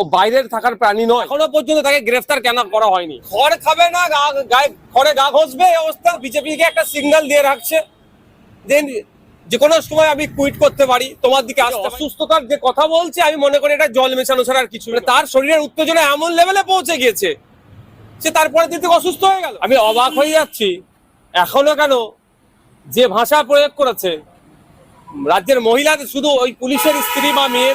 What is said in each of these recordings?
ও বাইরের থাকার প্রাণী নয়। এখনও পর্যন্ত তাকে গ্রেফতার কেন করা হয়নি? খড় খাবে না গায়ে খড়ে গা ঘষবে এই অবস্থা। বিজেপিকে একটা সিগন্যাল দিয়ে রাখছে যে যে কোনো সময় আমি কুইট করতে পারি তোমার দিকে। অসুস্থতার যে কথা বলছে আমি মনে করি এটা জল মেশানো ছাড়া আর কিছু না। তার শরীরের উত্তেজনা এমন লেভেলে পৌঁছে গিয়েছে সে তারপরে দিন থেকে অসুস্থ হয়ে গেল। আমি অবাক হয়ে যাচ্ছি। এখনও কেন যে ভাষা প্রয়োগ করেছে রাজ্যের মহিলাদের শুধু ওই পুলিশের স্ত্রী বা মেয়ে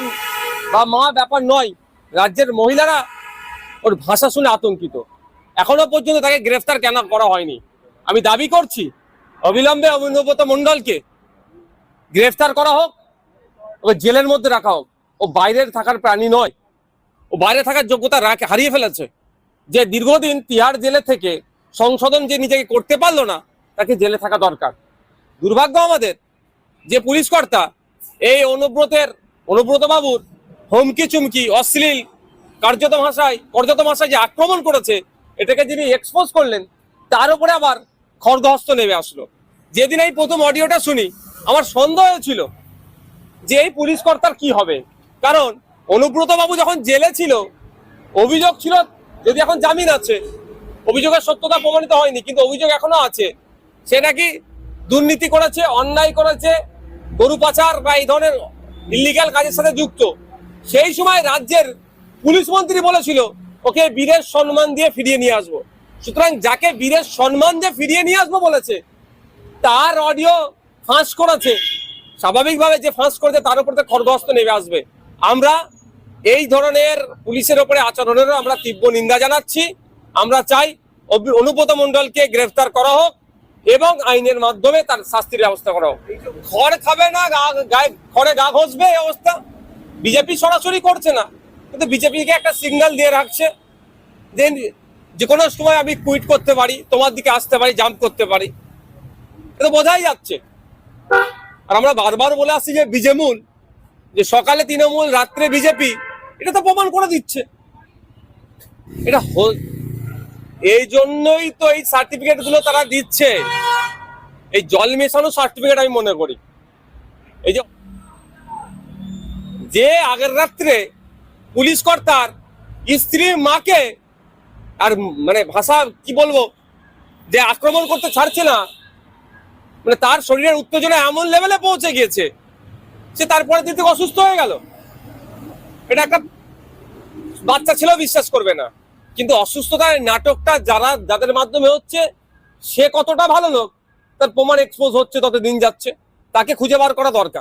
বা মা ব্যাপার নয় রাজ্যের মহিলারা ওর ভাষা শুনে আতঙ্কিত। এখনও পর্যন্ত তাকে গ্রেফতার কেন করা হয়নি? আমি দাবি করছি, অবিলম্বে অভিনব্রত মন্ডলকে গ্রেফতার করা হোক, ওকে জেলের মধ্যে রাখা হোক। ও বাইরের থাকার প্রাণী নয়। ও বাইরে থাকার যোগ্যতা হারিয়ে ফেলেছে। যে দীর্ঘদিন তিহার জেলে থেকে সংশোধন যে নিজেকে করতে পারল না, তাকে জেলে থাকা দরকার। দুর্ভাগ্য আমাদের যে পুলিশ কর্তা এই অনুব্রতের অনুব্রত বাবুর হুমকি চুমকি, অশ্লীল, কার্যত ভাষায় কার্যত ভাষায় যে আক্রমণ করেছে, এটাকে যিনি এক্সপোজ করলেন, তার উপরে আবার খড়গহস্ত নেমে আসলো। যেদিন এই প্রথম অডিওটা শুনি, আমার সন্দেহ ছিল যে এই পুলিশ কর্তার কি হবে। কারণ অনুব্রত বাবু যখন জেলে ছিল, অভিযোগ ছিল, যদি এখন জামিন আছে, অভিযোগের সত্যতা প্রমাণিত হয়নি, কিন্তু অভিযোগ এখনও আছে, সে নাকি দুর্নীতি করেছে, অন্যায় করেছে, গরু পাচার বা এই ধরনের ইলিগাল কাজের সাথে যুক্ত। সেই সময় রাজ্যের পুলিশ মন্ত্রী বলেছিল, ওকে বীরের সম্মান দিয়ে ফিরিয়ে নিয়ে আসব। সুতরাং যাকে বীরের সম্মান দিয়ে ফিরিয়ে নিয়ে আসব বলেছে, তার অডিও ফাঁস করেছে। স্বাভাবিকভাবে যে ফাঁস করেছে, তার উপর থেকে খড়গহস্ত নেমে আসবে। আমরা এই ধরনের পুলিশের ওপরে আচরণেরও আমরা তীব্র নিন্দা জানাচ্ছি। আমরা চাই অনুব্রত মণ্ডলকে গ্রেফতার করা হোক এবং আইনের মাধ্যমে তার শাস্তির ব্যবস্থা করা হোক। খড় খাবে না গায়ে, খড়ে গা ঘষবে এই অবস্থা। বিজেপি সরাসরি করছে না। কিন্তু বিজেপিকে একটা সিগন্যাল দিয়ে রাখছে দেন যে কোনো সময় আমি কুইট করতে পারি, তোমার দিকে আসতে পারি জাম্প করতে পারি। এটা বোঝাই যাচ্ছে। আর আমরা বারবার বলে আসছি যে বিজেমূল, যে সকালে তৃণমূল, রাত্রে বিজেপি, এটা তো প্রমাণ করে দিচ্ছে। এটা এই জন্যই তো এই সার্টিফিকেটগুলো তারা দিচ্ছে। এই জল মেশানো সার্টিফিকেট আমি মনে করি। এই যে যে আগের রাত্রে পুলিশ কর্তার স্ত্রীর মাকে আর মানে ভাষা কি বলব, যে আক্রমণ করতে ছাড়ছে না মানে তার শরীরের উত্তেজনা এমন লেভেলে পৌঁছে গিয়েছে, সে তারপরে দিন থেকে অসুস্থ হয়ে গেল। এটা একটা বাচ্চা ছেলেও বিশ্বাস করবে না। কিন্তু অসুস্থতার নাটকটা যারা, যাদের মাধ্যমে হচ্ছে, সে কতটা ভালো লোক, তার প্রমাণ এক্সপোজ হচ্ছে তত দিন যাচ্ছে। তাকে খুঁজে বার করা দরকার।